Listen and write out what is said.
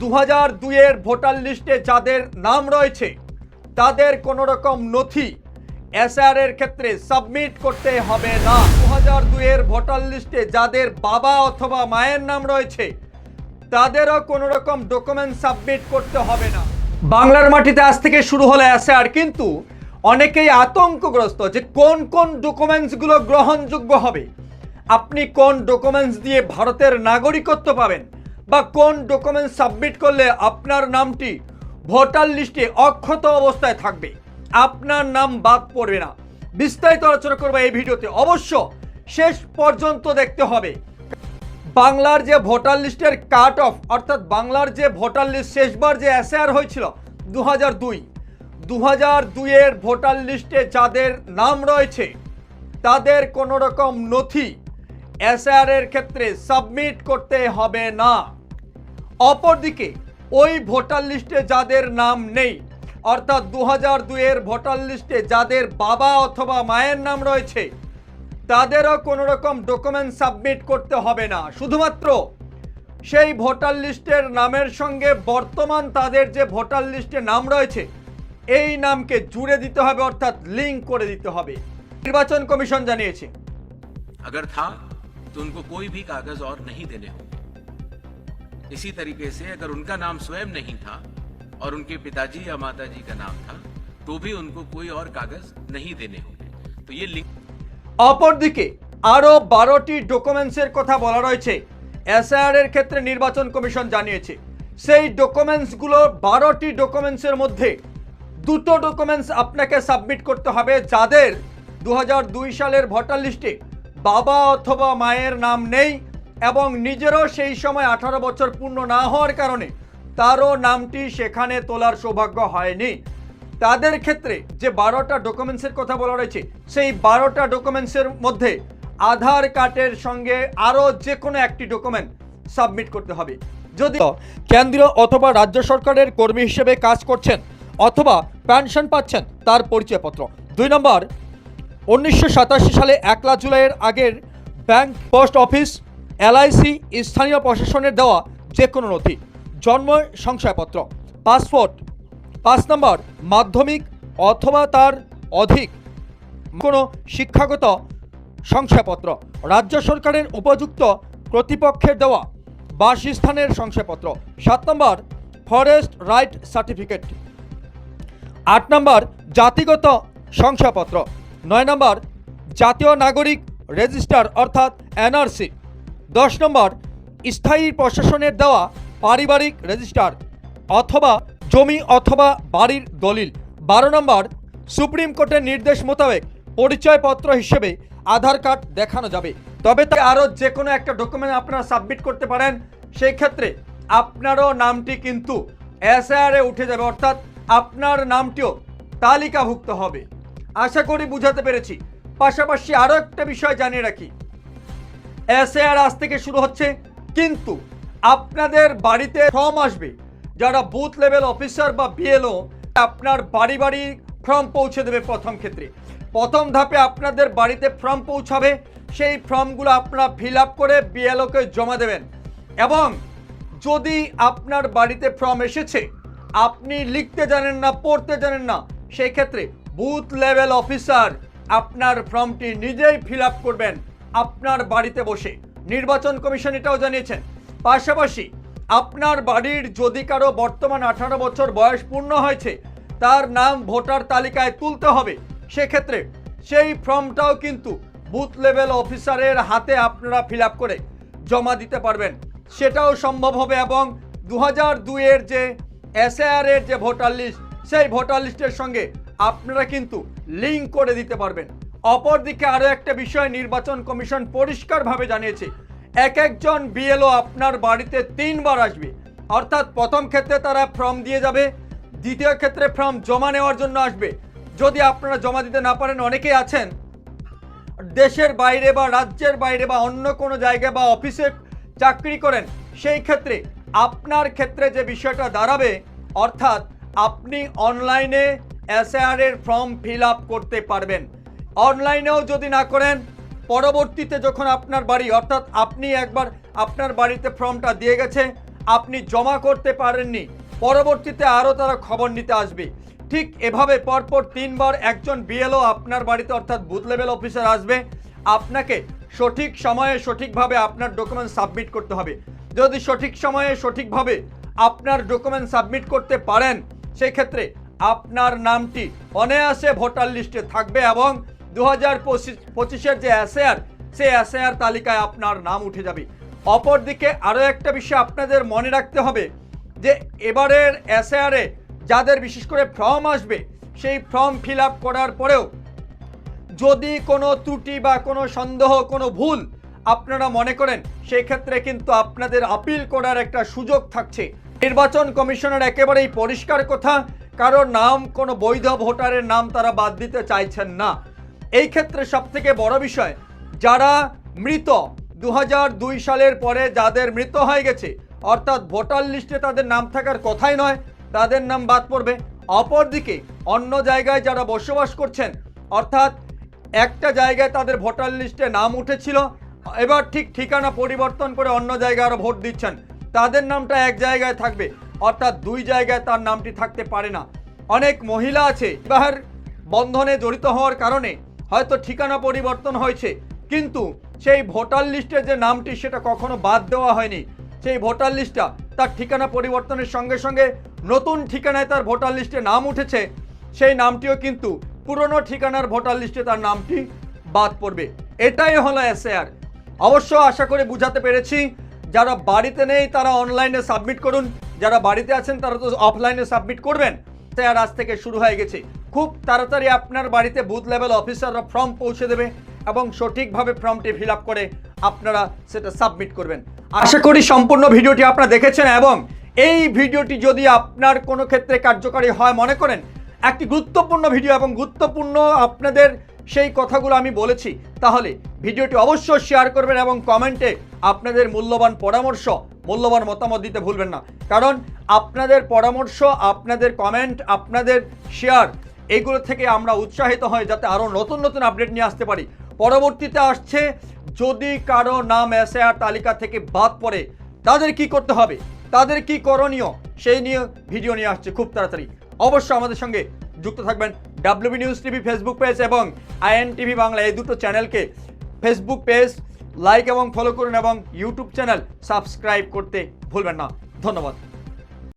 দু হাজার দুইয়ের ভোটার লিস্টে যাদের নাম রয়েছে, তাদের কোনো রকম নথি এসআর এর ক্ষেত্রে সাবমিট করতে হবে না। দু হাজার দুইয়ের ভোটার লিস্টে যাদের বাবা অথবা মায়ের নাম রয়েছে, তাদেরও কোনো রকম ডকুমেন্ট সাবমিট করতে হবে না। বাংলার মাটিতে আজ থেকে শুরু হলো এসআর কিন্তু অনেকেই আতঙ্কগ্রস্ত যে কোন কোন ডকুমেন্টসগুলো গ্রহণযোগ্য হবে। আপনি কোন ডকুমেন্টস দিয়ে ভারতের নাগরিকত্ব পাবেন? বা কোন ডকুমেন্ট সাবমিট করলে আপনার নামটি ভোটার লিস্টে অক্ষত অবস্থায় থাকবে? আপনার নাম বাদ পড়বে না। বিস্তারিত আলোচনা করব এই ভিডিওতে। অবশ্য শেষ পর্যন্ত দেখতে হবে। বাংলার যে ভোটার লিস্টের কাট অফ অর্থাৎ বাংলার যে ভোটার লিস্ট শেষবার যে এসআর হয়েছিল দু হাজার দুই দু হাজার দুইয়ের ভোটার লিস্টে যাদের নাম রয়েছে, তাদের কোনো রকম নথি এসআর এর ক্ষেত্রে সাবমিট করতে হবে না। অপরদিকে ওই ভোটার লিস্টে যাদের নাম নেই অর্থাৎ দু হাজার দুইয়ের ভোটার লিস্টে যাদের বাবা অথবা মায়ের নাম রয়েছে তাদেরও কোনো রকম ডকুমেন্ট সাবমিট করতে হবে না শুধুমাত্র সেই ভোটার লিস্টের নামের সঙ্গে বর্তমান তাদের যে ভোটার লিস্টে নাম রয়েছে এই নামকে জুড়ে দিতে হবে অর্থাৎ লিঙ্ক করে দিতে হবে নির্বাচন কমিশন জানিয়েছে अगर था तो उनको कोई भी कागज और नहीं देने होंगे इसी तरीके से अगर उनका नाम स्वयं नहीं था और उनके पिताजी या माताजी का नाम था तो भी उनको कोई और कागज नहीं देने होंगे तो ये लिंक অপরদিকে আরও বারোটি ডকুমেন্টসের কথা বলা রয়েছে এসআর এর ক্ষেত্রে নির্বাচন কমিশন জানিয়েছে সেই ডকুমেন্টসগুলো বারোটি ডকুমেন্টসের মধ্যে দুটো ডকুমেন্টস আপনাকে সাবমিট করতে হবে যাদের দু সালের ভোটার লিস্টে বাবা অথবা মায়ের নাম নেই এবং নিজেরও সেই সময় আঠারো বছর পূর্ণ না হওয়ার কারণে তারও নামটি সেখানে তোলার সৌভাগ্য হয়নি। তাদের ক্ষেত্রে যে বারোটা ডকুমেন্টসের কথা বলা রয়েছে, সেই বারোটা ডকুমেন্টসের মধ্যে আধার কার্ডের সঙ্গে আরও যে কোনো একটি ডকুমেন্ট সাবমিট করতে হবে। যদি কেন্দ্রীয় অথবা রাজ্য সরকারের কর্মী হিসেবে কাজ করছেন অথবা পেনশন পাচ্ছেন, তার পরিচয়পত্র। দুই নম্বর, উনিশশো সাতাশি সালে একলা জুলাইয়ের আগের ব্যাংক পোস্ট অফিস এলআইসি স্থানীয় প্রশাসনের দেওয়া যে কোনো নথি জন্ম শংসাপত্র পাসপোর্ট, পাঁচ নম্বর মাধ্যমিক অথবা তার অধিক, কোনো শিক্ষাগত শংসাপত্র রাজ্য সরকারের উপযুক্ত কর্তৃপক্ষের দেওয়া বাসস্থানের শংসাপত্র সাত নম্বর ফরেস্ট রাইট সার্টিফিকেট, আট নম্বর জাতিগত শংসাপত্র নয় নম্বর জাতীয় নাগরিক রেজিস্টার অর্থাৎ এনআরসি। দশ নম্বর, স্থায়ী প্রশাসনের দেওয়া পারিবারিক রেজিস্টার অথবা জমি অথবা বাড়ির দলিল। বারো নম্বর, সুপ্রিম কোর্টের নির্দেশ মোতাবেক পরিচয়পত্র হিসেবে আধার কার্ড দেখানো যাবে। তবে তা আরও যে কোনো একটা ডকুমেন্ট আপনারা সাবমিট করতে পারেন। সেই ক্ষেত্রে আপনারও নামটি কিন্তু এসআরে উঠে যাবে, অর্থাৎ আপনার নামটিও তালিকাভুক্ত হবে। আশা করি বুঝাতে পেরেছি। পাশাপাশি আরও একটা বিষয় জানিয়ে রাখি। এসএআর আজ থেকে শুরু হচ্ছে। কিন্তু আপনাদের বাড়িতে ফর্ম আসবে। যারা বুথ লেভেল অফিসার বা বিএলও, আপনার বাড়ি বাড়ি ফর্ম পৌঁছে দেবে প্রথম ক্ষেত্রে। প্রথম ধাপে আপনাদের বাড়িতে ফর্ম পৌঁছাবে। সেই ফর্মগুলো আপনারা ফিল আপ করে বিএলওকে জমা দেবেন। এবং যদি আপনার বাড়িতে ফর্ম এসেছে, আপনি লিখতে জানেন না, পড়তে জানেন না, সেই ক্ষেত্রে বুথ লেভেল অফিসার আপনার ফর্মটি নিজেই ফিল আপ করবেন। আপনার বাড়িতে বসে। নির্বাচন কমিশন এটাও জানিয়েছেন। পাশাপাশি আপনার বাড়ির যদি কারও বর্তমান আঠারো বছর বয়স পূর্ণ হয়েছে, তার নাম ভোটার তালিকায় তুলতে হবে। সেক্ষেত্রে সেই ফর্মটাও কিন্তু বুথ লেভেল অফিসারের হাতে আপনারা ফিল করে জমা দিতে পারবেন। সেটাও সম্ভব হবে এবং দু হাজার দুইয়ের যে এসআর এর যে ভোটার লিস্ট, সেই ভোটার লিস্টের সঙ্গে আপনারা কিন্তু লিঙ্ক করে দিতে পারবেন। অপরদিকে আরও একটা বিষয় নির্বাচন কমিশন পরিষ্কারভাবে জানিয়েছে। এক একজন বিএলও আপনার বাড়িতে তিনবার আসবে। অর্থাৎ প্রথম ক্ষেত্রে তারা ফর্ম দিয়ে যাবে, দ্বিতীয় ক্ষেত্রে ফর্ম জমা নেওয়ার জন্য আসবে। যদি আপনারা জমা দিতে না পারেন, অনেকেই আছেন। দেশের বাইরে বা রাজ্যের বাইরে বা অন্য কোনো জায়গায় বা অফিসে চাকরি করেন, সেই ক্ষেত্রে আপনার ক্ষেত্রে যে বিষয়টা দাঁড়াবে, অর্থাৎ আপনি অনলাইনে এসআর এর ফর্ম ফিল করতে পারবেন। অনলাইনেও যদি না করেন, পরবর্তীতে যখন আপনার বাড়ি, অর্থাৎ আপনি একবার আপনার বাড়িতে ফর্মটা দিয়ে গেছে, আপনি জমা করতে পারেননি, পরবর্তীতে আরও তারা খবর নিতে আসবে। ঠিক এভাবে পরপর তিনবার একজন বিএলও আপনার বাড়িতে, অর্থাৎ বুথ লেভেল অফিসার আসবে, আপনাকে সঠিক সময়ে সঠিকভাবে আপনার ডকুমেন্ট সাবমিট করতে হবে। যদি সঠিক সময়ে সঠিকভাবে আপনার ডকুমেন্ট সাবমিট করতে পারেন, সেক্ষেত্রে আপনার নামটি অনায়াসে ভোটার লিস্টে থাকবে এবং দু হাজার পঁচিশের যে এসএআর, সেই এসএআর তালিকায় আপনার নাম উঠে যাবে। অপরদিকে আরও একটা বিষয় আপনাদের মনে রাখতে হবে যে এবারের এসএআরে যাদের বিশেষ করে ফর্ম আসবে, সেই ফর্ম ফিল করার পরেও যদি কোনো ত্রুটি বা কোনো সন্দেহ, কোনো ভুল আপনারা মনে করেন, সেই ক্ষেত্রে কিন্তু আপনাদের আপিল করার একটা সুযোগ থাকছে। নির্বাচন কমিশনের একেবারেই পরিষ্কার কথা কারোর নাম কোনো বৈধ ভোটারের নাম তারা বাদ দিতে চাইছেন না। এই ক্ষেত্রে সবথেকে বড় বিষয়, যারা মৃত দু সালের পরে যাদের মৃত হয়ে গেছে, অর্থাৎ ভোটার লিস্টে তাদের নাম থাকার কথাই নয়, তাদের নাম বাদ পড়বে। অপরদিকে, অন্য জায়গায় যারা বসবাস করছেন, অর্থাৎ একটা জায়গায় তাদের ভোটার লিস্টে নাম উঠেছিল, এবার ঠিক ঠিকানা পরিবর্তন করে অন্য জায়গায় আরও ভোট দিচ্ছেন, তাদের নামটা এক জায়গায় থাকবে, অর্থাৎ দুই জায়গায় তার নামটি থাকতে পারে না। অনেক মহিলা আছে বিবাহের বন্ধনে জড়িত হওয়ার কারণে হয়তো ঠিকানা পরিবর্তন হয়েছে, কিন্তু সেই ভোটার লিস্টের যে নামটি সেটা কখনো বাদ দেওয়া হয়নি। সেই ভোটার লিস্টটা তার ঠিকানা পরিবর্তনের সঙ্গে সঙ্গে নতুন ঠিকানায় তার ভোটার লিস্টে নাম উঠেছে, সেই নামটিও কিন্তু পুরনো ঠিকানার ভোটার লিস্টে তার নামটি বাদ পড়বে। এটাই হলো এসএআর। অবশ্য আশা করে বুঝাতে পেরেছি, যারা বাড়িতে নেই তারা অনলাইনে সাবমিট করুন, যারা বাড়িতে আছেন তারা তো অফলাইনে সাবমিট করবেন। এসআর আজ থেকে শুরু হয়ে গেছে। খুব তাড়াতাড়ি আপনার বাড়িতে বুথ লেভেল অফিসাররা ফর্ম পৌঁছে দেবে এবং সঠিকভাবে ফর্মটি ফিল করে আপনারা সেটা সাবমিট করবেন। আশা করি সম্পূর্ণ ভিডিওটি আপনারা দেখেছেন এবং এই ভিডিওটি যদি আপনার কোনো ক্ষেত্রে কার্যকারী হয় মনে করেন, একটি গুরুত্বপূর্ণ ভিডিও এবং গুরুত্বপূর্ণ আপনাদের সেই কথাগুলো আমি বলেছি, তাহলে ভিডিওটি অবশ্যই শেয়ার করবেন এবং কমেন্টে আপনাদের মূল্যবান পরামর্শ, মূল্যবান মতামত দিতে ভুলবেন না। কারণ আপনাদের পরামর্শ, আপনাদের কমেন্ট আপনাদের শেয়ার এগুলো থেকে আমরা উৎসাহিত হই যাতে আরও নতুন নতুন আপডেট নিয়ে আসতে পারি। পরবর্তীতে আসছে, যদি কারও নাম এসআর তালিকা থেকে বাদ পড়ে, তাদের কি করতে হবে? তাদের কি করণীয়? সেই নিয়ে ভিডিও নিয়ে আসছে খুব তাড়াতাড়ি। অবশ্যই আমাদের সঙ্গে যুক্ত থাকবেন WB news TV Facebook page এবং আইএন টিভি বাংলা এই দুটো চ্যানেলকে ফেসবুক পেজ লাইক এবং ফলো করুন এবং ইউটিউব চ্যানেল সাবস্ক্রাইব করতে ভুলবেন না। ধন্যবাদ।